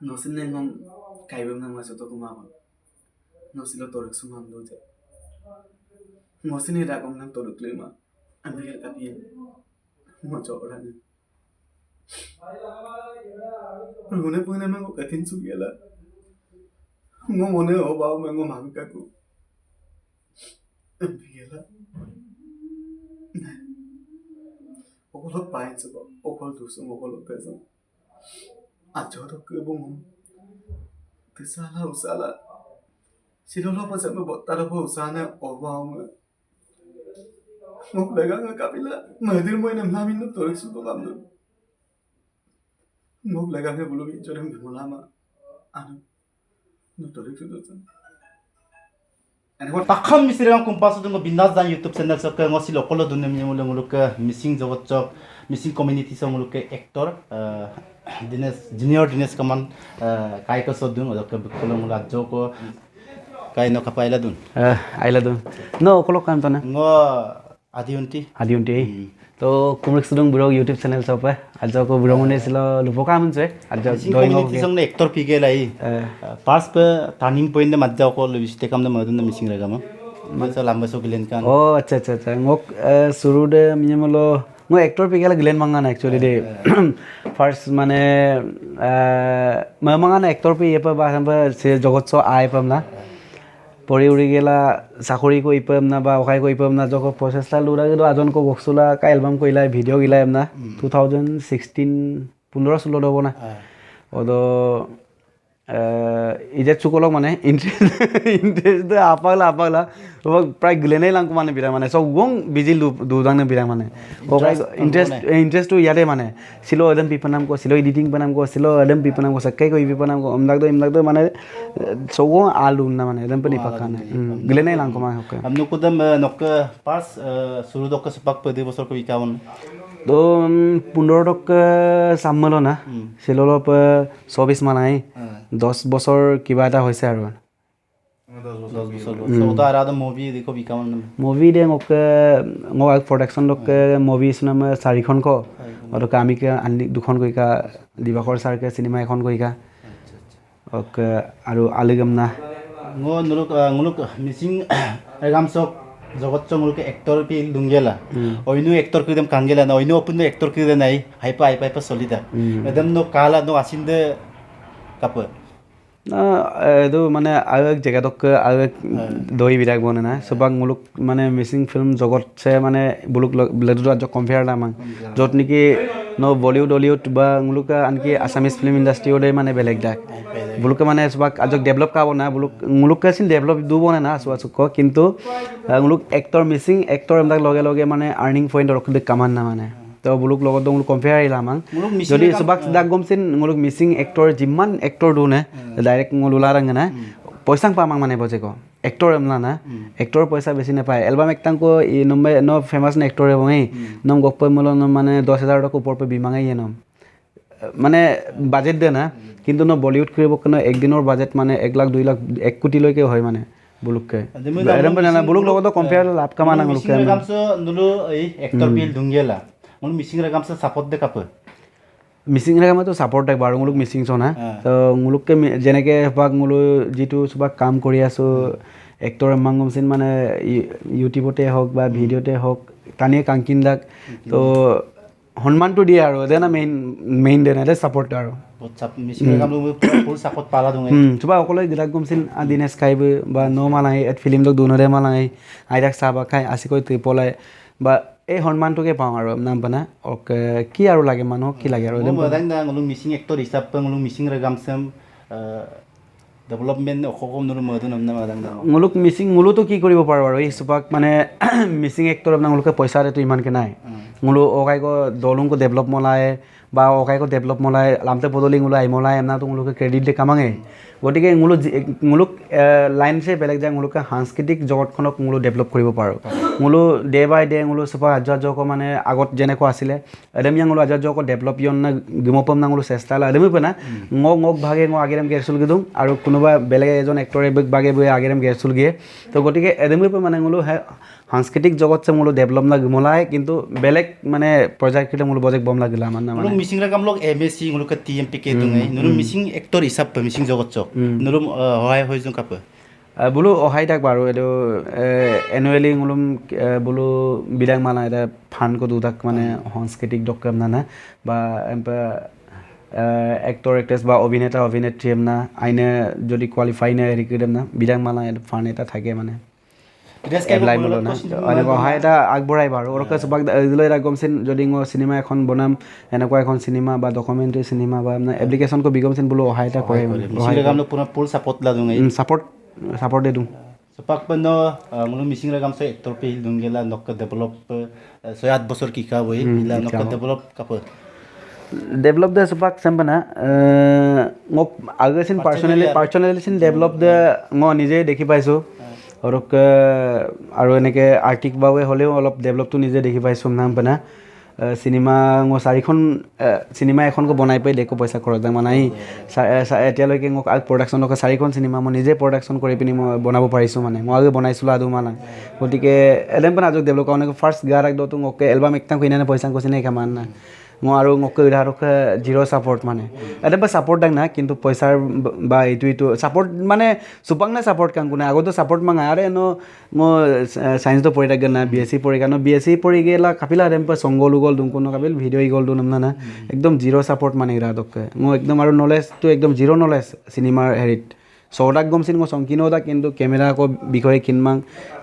Nó xin nên mong cái bơm nang maso to kuma bon. Nó xin lo torek sum ham doje. Nó xin rakom nang torek lema. Ando yel kapien. Mo cho ra ni. Rune pune mang ko katin su gela. Ngo mone o bao mang ko mangkaku. Ambil. Okol ho pain su ko. Okol tu su okol pe sa. 아저럽고 그살라 우살라 시로로 버자면 못따라보 우산에 어바옹 뭐 내가 그 까빌라 마들 모이는 남인도 돌수도 감도 뭐 내가 그 불로 인조는 몰라마 아는 너 돌수도 좀 to takam misirang kumpas dung binas dan YouTube channel sok ke ngosi lokolo dunem ni mulung muluk ke missing jawat chok missing community song muluk ke actor eh, Dines junior Dines kaman eh, kai ko sodung odok ke bukolo mulak joko kai no kapaila dun আহিলা তো ন অকলক কাম তনে ngo adiunti তো কুমরিক সুদং বুড়ো YouTube channel সপে আজ কো বুড়ো মনে ছিল লুপকা আমছে আজ missing দই community song ne actor pige lai pas pe turning point de madja ko lebiste kam de madun de missing ragama masa lamba so gilen kan ও আচ্ছা আচ্ছা আচ্ছা। মোক শুরুতে মিয়ে মলো মই এক্টর পিকেলা গিলেন মাঙ্গানা একচুয়ালি দে ফার্স্ট মানে মই মাঙ্গানা এক্টর পি এপা বা জগৎ চ আই না বা পাম না। প্রসেসটা লুরা গেলো আজন কো বক্সুলা কা এলবাম কইলা ভিডিও গিলাই না টু থাউজেন্ড সিক্সটিন পনেরো ষোলো দেবো না। ওদো ইজেত চুকলক মানে ইন্টাৰেস্ট আপাগলা আপাগলা। প্ৰায় গিলেনেই লাংকো মানে বিৰা মানে চব গং বিজি দুদাংনে বিৰা মানে। ইন্টারেস্ট ইন্টারেস্টটো ইয়াতে মানে। ছিল এদম পিপনাম কো ছিল এডিটিং পনাম কো ছিল এদম পিপনাম কো সাক্কাই কো পিপনাম কো অমদাক দো ইমদাক দো মানে চব আলু না মানে এদম পনি পাকানে গিলেনেই লাংকো মানে হকে kudam nok pas suru dok sepak pe de bosor ko ikawon তো পোন্ধৰ টকা চামল না ছিল অলপ চৌবিছ মান আহি। দহ বছৰ কিবা এটা হৈছে আৰু মুভি দে মোক মোক প্ৰডাকশ্যন লোক মুভি চিনেমা চাৰিখন ক। অতকে আমিকে আনি দুখন কৈকা দিবাকৰ ছাৰকে চিনেমা এখন কৈকা অক আৰু আলিগমনা ngo nuluk nguluk missing regam sok জগত চ মুলকে এক্টর পি দুঙ্গেলা। অইনু এক্টর কইদম কাঙ্গেলা না অইনু অপুন এক্টর কইদে নাই। হাইপা হাইপা হাইপা চলিদা এদম নো কালা নো আসিন্দে কাপ এইটো মানে আৰু এক জেগাতক আৰু এক দৈ বিৰাগ বনে না। চবাক মুলুক মানে মিচিং ফিল্ম জগতছে মানে বুলুক আজ কম্পেয়াৰ আমাক। য'ত নেকি ন বলিউড হলিউড বা মুলুকা আনকি আছামিজ ফিল্ম ইণ্ডাষ্ট্ৰিওতে মানে বেলেগ দাগ বুলুকে মানে চবাক আজক ডেভেলপ কাব না। বুলুক মুলুকে আছিল ডেভেলপ দিব নে না চোৱা চুক কিন্তু মুলুক এক্টৰ মিচিং এক্টৰ এইবিলাক লগে লগে মানে আৰ্নিং পইণ্ট ৰখি কামান না মানে। তো বুলুক লগত মুলুক কম্পেয়াৰ আহিলা আমাক যদি চবাক দাগ গমচিন মুলুক মিচিং এক্টৰ যিমান এক্টৰ দিওঁ নে ডাইৰেক্ট মোৰ ওলাৰাং না পইচা পামাং মানে বজে ক এক্টৰ এমলা না এক্টৰ পইচা বেছি নাপায়। এলবাম একটাংকো ই নম্বৰ ন ফেমাস না এক্টৰ এবং এই নম গপ্পই মূল মানে দশ হাজার টাকা পে বিমাঙাই নম। মানে বাজেট দে না কিন্তু ন বলিউড কৰিব কাৰণে একদিনৰ বাজেট মানে এক লাখ দুই লাখ এক কোটিলৈকে হয় মানে বুলুককে বুলুক লগতো কম্পেয়াৰ লাভ কামা না মিসিং regam so nulu এই এক্টর পি দুঙ্গেলা মুল মিসিং regam so সাপোর্ট দে কাপ মিচিং ৰেগামাতো ছাপৰ্ট টাইপ আৰু মোলোক মিচিং চ না। তো মোলোককে মি- যেনেকৈ এপাক মোলো যিটো চবাক কাম কৰি আছোঁ এক্টৰ এমাংগমচিন মানে ই- ইউটিউবতে হওক বা ভিডিঅ'তে হওক টানিয়ে কাংকিন দাক। তো সন্মানটো দিয়ে আৰু এদে না মেইন মেইন দে না এদে ছাপৰ্ট আৰু। বহুত সাপ Mising regam lu full support পালা দুঙ্গে চবা অকলে গিলাক গমচিন দিনেশ খাইবো বা ন মালাঙি এট ফিল্ম দক দুনৰে মালাঙি আইতাক চাহ বা খাই আছিকৈ ত্ৰিপলাই বা এই সন্মানটোকে পাওঁ আৰু নাম পানা। অকে কি আৰু লাগে মানুহক? কি লাগে আৰু? okokom nulu madu namna madang da মুলুক মিচিং মুলুতো কি কৰিব পাৰোঁ আৰু? এই চোপাক মানে মিচিং এক্টৰ আপোনাৰ মুলুকে পইচাটো ইমানকৈ নাই। মুলু অকাইকো দলুংকো ডেভেলপ মলাই বা অকাইকো ডেভেলপ মলাই লামতে পদলি মুলু আই মলাই এমনাটো মুলুকে ক্ৰেডিট দিয়ে কামাঙে। গতিকে মুলু যি- মুলুক লাইনছে বেলেগ যায় মুলুকে সাংস্কৃতিক জগতখনক মুলু ডেভেলপ কৰিব পাৰোঁ। মুলু ডে বাই ডে মুলু চোপা আৰ্যক মানে আগত যেনেকুৱা আছিলে এডেমিয়া মুলু আৰ্যক ডেভেলপ ইয়ন না গিমপম না মুলু চেষ্টা লা এডেমি পেনা ngok ngok ভাগে ngok আগেৰেম গেৰচুল গিদুং আৰু কোনোবা বেলেগ এজন এক্টৰে বাগে বয়ে আগেৰেম গেৰচুল গিয়ে তো গতিকে এডেমি পে মানে মুলু হে সাংস্কৃতিক জগত চে মুলু ডেভেলপ না গিমলাই কিন্তু বেলেগ মানে পৰ্যায়কৃত মুলু বজেক বম লাগিলা মানে। Mising M C TMPK dungai nuru Mising hisap pa Mising জগত chok hohai hoi jung kap আহ, বোলো অহাই থাক বাৰু। এইটো এনুৱেলি ওলম বোলো বিলাক মানে এটা ফানকো দুটাক মানে সাংস্কৃতিক ডক্টৰ না বা এক্টৰ এক্ট্ৰেছ বা অভিনেতা অভিনেত্ৰী না আইনে যদি কোৱালিফাই নে হেৰি কৰি না বিলাক মানে ফান এটা থাকে মানে। এপ্লাই এনেকুৱা অহাই এটা আগবঢ়াই বাৰু। ওৰকে চবাক দিলৈ এটা গমচিন যদি মই চিনেমা এখন বনাম এনেকুৱা এখন চিনেমা বা ডকুমেণ্টাৰী চিনেমা বা এপ্লিকেশ্যনকো বিগমচিন বোলো অহাই এটা কৰে ছাপৰ্ট ছাপৰ্ট দি দিওঁ। sepak pano ngulo Mising actor pe dungela nok ka develop soy at bosor ki ka boi ila nok ka develop kap develop the sepak sempana মোক আগেচিন পাৰ্চনেলি পাৰ্চনেলি চিন ডেভেলপ দে মই নিজেই দেখি পাইছোঁ। আৰু আৰু এনেকৈ আৰ্টিক বাবে হ'লেও অলপ ডেভেলপটো নিজে দেখি পাইছোঁ নাম পেনা। চিনেমা মই চাৰিখন চিনেমা এখনকৈ বনাই পাই দেখো পইচা খৰচ মানে আহি এতিয়ালৈকে মোক আগ প্ৰডাকশ্যনকৈ চাৰিখন চিনেমা মই নিজে প্ৰডাকশ্যন কৰি পিনি মই বনাব পাৰিছোঁ মানে। মই আগে বনাইছিলোঁ আদৌ মানে। গতিকে এলেম পেনা আজক ডেভেলপ কাৰণে ফাৰ্ষ্ট গাৰ আগদতো মোক এলবাম একটা কিনে পইচা কৈছে নে কামান না। মই আৰু মোক ধৰক জিৰ' ছাপৰ্ট মানে। এটা বা ছাপৰ্ট দাং না কিন্তু পইচাৰ ব- এইটো এইটো ছাপৰ্ট মানে চুপাং না ছাপৰ্ট কাং কোনে আগতো ছাপৰ্ট মাঙা আৰে ন মই চায়েন্সটো পঢ়ি থাকে না বি এছ চি পঢ়ি কাৰণ বি এছ চি পঢ়ি গেলা কাপিলা হেঁতেন পা চংগল উগল দুংকুন কাপিল ভিডিঅ' ইগল দু নাম না একদম জিৰ' ছাপৰ্ট মানে ইৰাদকে মই একদম আৰু নলেজটো একদম জিৰ' নলেজ চিনেমাৰ হেৰিত। চৌদাক গমচিন মই চংকিনো দা কিন্তু কেমেৰা আকৌ বিষয়ে কিনমাং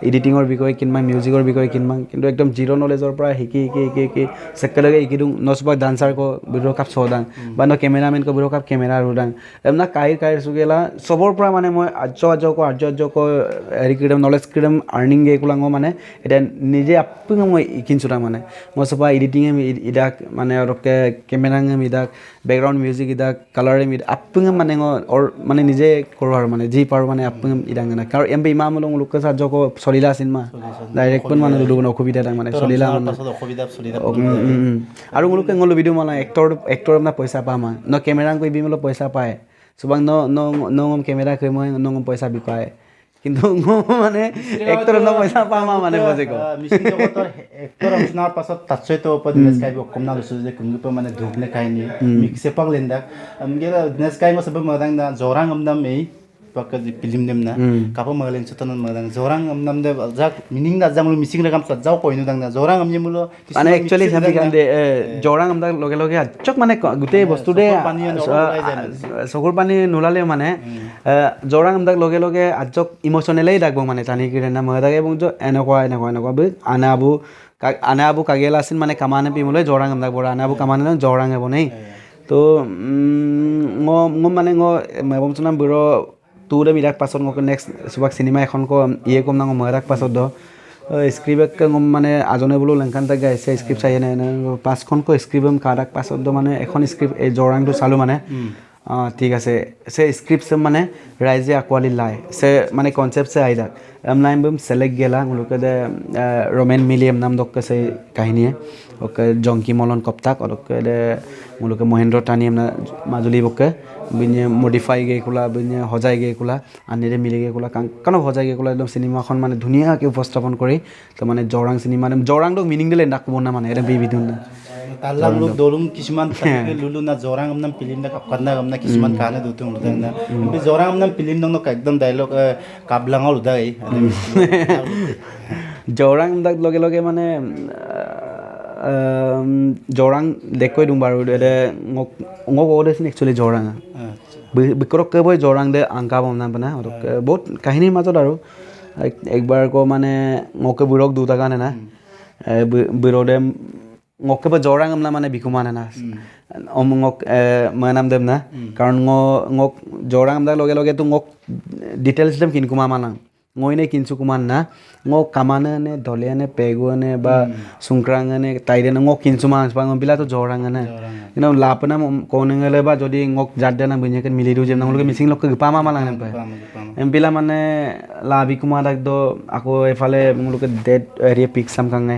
এডিটিঙৰ বিষয়ে কিনমাং মিউজিকৰ বিষয়ে কিনমাং কিন্তু একদম জিৰ' নলেজৰ পৰা শিকি শিকি শিকি শিকি চেকেলগে শিকি দিওঁ নচবা ডান্সাৰ কো বিৰ কাপ চৌদাং বা ন কেমেৰামেন কো বিৰ কাপ কেমেৰা ৰুদাং। এমনা কাইৰ কাইৰ চুগেলা চবৰ পৰা মানে মই আৰ্য আৰ্যকো আৰ্য আৰ্যকো হেৰি কৰিম নলেজ কৰিম আৰ্নিং গে কোলাঙ মানে এতিয়া নিজে আপুঙে মই শিকিছোঁ তাৰমানে মই চবা এডিটিঙে ইদাক মানে অলপকে কেমেৰাঙে ইদাক বেকগ্ৰাউণ্ড মিউজিক ইদাক কালাৰে ইদাক আপুঙে মানে মানে নিজে কৰোঁ আৰু মানে যি পাৰোঁ মানে আপুঙে ইদাং না কাৰণ এম পি ইমান মলং লোকে চাৰ্যকো চলিলা চিনেমা ডাইৰেক্ট কোন মানে দুলো অসুবিধা তাক মানে চলিলা মানে। আৰু মোলোকে ngolo ভিডিঅ' মানে এক্টৰ এক্টৰ আপোনাৰ পইচা পাম ন কেমেৰা কৰি বি মোলো পইচা পায় চুবাং ন ন ন ngom কেমেৰা কৰি মই ন ngom পইচা বি পায় কিন্তু মানে এক্টৰ ন পইচা পাম আৰু মানে বুজি কওঁ actor আপোনাৰ পাছত তাতকৈ তো ওপৰত দিনেশ কাই অকমনা লৈছো যে কোনগিপ মানে ধুকনে খাইনি মিক্স সেপাক লেন্দাক আমগেলা দিনেশ কাই মই মদাং না জৰাং আমনাম এই না জৰাং আমনাম দে যাক মিনিং না যাম মিচিং ৰেগাম যাও কইনো দাং না জৰাং আমনি মুলো মানে একচুৱেলি চাবি কাৰণে জৰাং আমদাক লগে লগে আচক মানে ক- গোটেই বস্তুতে চকুৰ পানী মানে। নোলালেও মানে জৰাং আমদাক লগে লগে আজক ইম'চনেলেই ডাকব মানে টানি না মই তাকে বুজো এনেকুৱা এনেকুৱা এনেকুৱা আনে আবু কা- আনে আবু কাগেলা আছিল মানে কামানে পিমলৈ জৰাং আমদাক বৰা আনে আবু কামানে জৰাং হ'ব নেই তো মই মই মানে মই চুনাম তোৰ মিৰাক পাছত নেক্সট চবাক চিনেমা এখন ক ইয়ে কম না মই তাক পাছত দ। স্ক্ৰিপ্ট এক মানে আজনে বোলো লেংকান তাক গাইছে স্ক্ৰিপ্ট চাই পাঁচখনকৈ স্ক্ৰিপ্ট কাৰাক পাছত মানে এখন স্ক্ৰিপ্ট এই জৰাংটো চালোঁ মানে। ঠিক আছে। সে স্ক্রিপ্ট মানে রাইজে আকোয়ালি লাই। সে মানে কনসেপ্ট সে আইদাক। এম নাইম বম সেলেক্ট গেলা মুলোকে দে রোমেন মিলিয়াম নাম দক্কে সে কাহিনীয়ে। ওকে জংকি মলন কপ্তাক ওকে দে মুলোকে মহেন্দ্র টানি এমনা মাজুলি বকে বিনে মডিফাই গে কোলা বিনে সজাই গে কোলা আনিৰে মিলি গে কোলা কাণক সজাই গে কোলা, একদম চিনেমাখন মানে ধুনীয়াকৈ উপস্থাপন কৰি, তো মানে জৰাং চিনেমা জৰাংটোক মিনিং দিলে নাক ক'ব না মানে একদম বিবিধ না। দলুং কিছুমান লুলু না জৰাং আমনাম ফিল্ম না আমনা কিছুমান কিন্তু জৰাং আমনাম ফিল্ম নং একদম কাবলাঙৰ জৰাং তাক লগে লগে মানে জৰাং দেখুৱাই দিওঁ বাৰু এতে মোক মোক ক'ব দেচোন একচুৱেলি জৰাং বিকৰককৈ বৈ জৰাং দে আংকা বম নাম পানা বহুত কাহিনীৰ মাজত আৰু এক- একবাৰ আকৌ মানে মোকে বুঢ়ক দুটা কাৰণে না বিৰদে মোকে বৈ জৰাং আমনা মানে বিকু মানে না মোক মই নাম দেম না কাৰণ মোক জৰাং আমদাৰ লগে লগেতো মোক ডিটেইলছ দেম কিন কুমা মানাং মই নে কিনচু কুমান না ngok kamana ne dole ne pego ne ba sungkrang ne taide ne ngok kinsu mas ba ngom bila to jorang ne you know lapna kone ngale ba jodi ngok jadde na bunye kan mili du jem nang loke missing lok pa ma malang ne pa em bila মানে লাভি কুমাৰ একদ আকৌ এফালে মোলোকে dead area পিক চাম কাঙে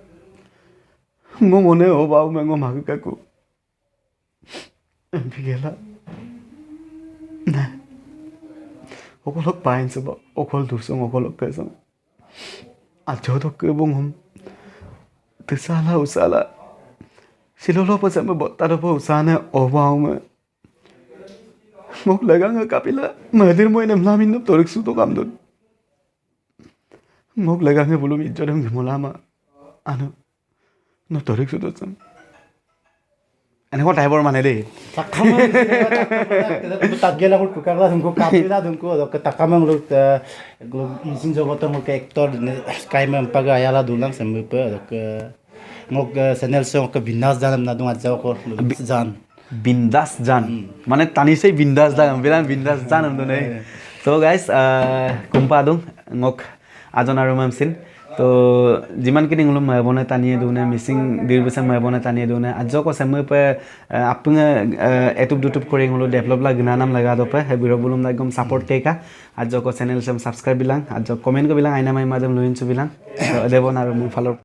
ngô mô nê ô bao mẹ ngô mà cứ cú em bị ghê lắm. Nè. Ô có lúc bài sơ bọ ô có đủ sông ô có lúc cái sông à chỗ đó cứ bông hôm. Từ xa là ô xa là. Xin lỗi lỗi bớt mẹ bọ ta đâu bớt xa nè ô bao mẹ. Một lời gắng ở capilla mà đến mỗi năm làm in nấp tổ lực su tô cảm đột một lời gắng ở bulu mi cho đâm thì mua lama ano να το ρίξω το τσάμ. Εγώ τα έβορμα είναι λίγη. Τα κάμε μου τα γέλα μου που κάνω, δεν κάνω κάτι, δεν κάνω κάτι. Τα κάμε μου λόγω, εγώ είσαι ο γότερο μου και εκτόρ, σκάει με πάγα άλλα δουλάμ, σε μου είπε, εγώ σε νέλσε, εγώ βινάς δάνε να δούμε τζάω χώρο, ζάν. Βινδάς ζάν. Μάνε τανίσαι βινδάς δάνε, βινάς βινδάς ζάνε, δούνε. So guys, κουμπάδο, εγώ αζόν αρουμάμ σύν. Uh, তো যিমানখিনি ওলো মই বনাই টানিয়ে দিওঁ মিচিং দিৰ পিছত মই বনাই টানিয়ে দিওঁ আজ কৈছে মই আপুঙে এটুপ দুটুপ কৰি ওলো ডেভেলপ লাগ নানাম লাগা দপে সেই বিৰ বুলুম একদম সাপোর্ট টেকা আজ ক চেনেল সাবস্ক্রাইব বিলাং আজ কমেন্ট বিলাং আইনা মাই মাদম লইনছো বিলাং দেবন আৰু মোৰ ফালৰ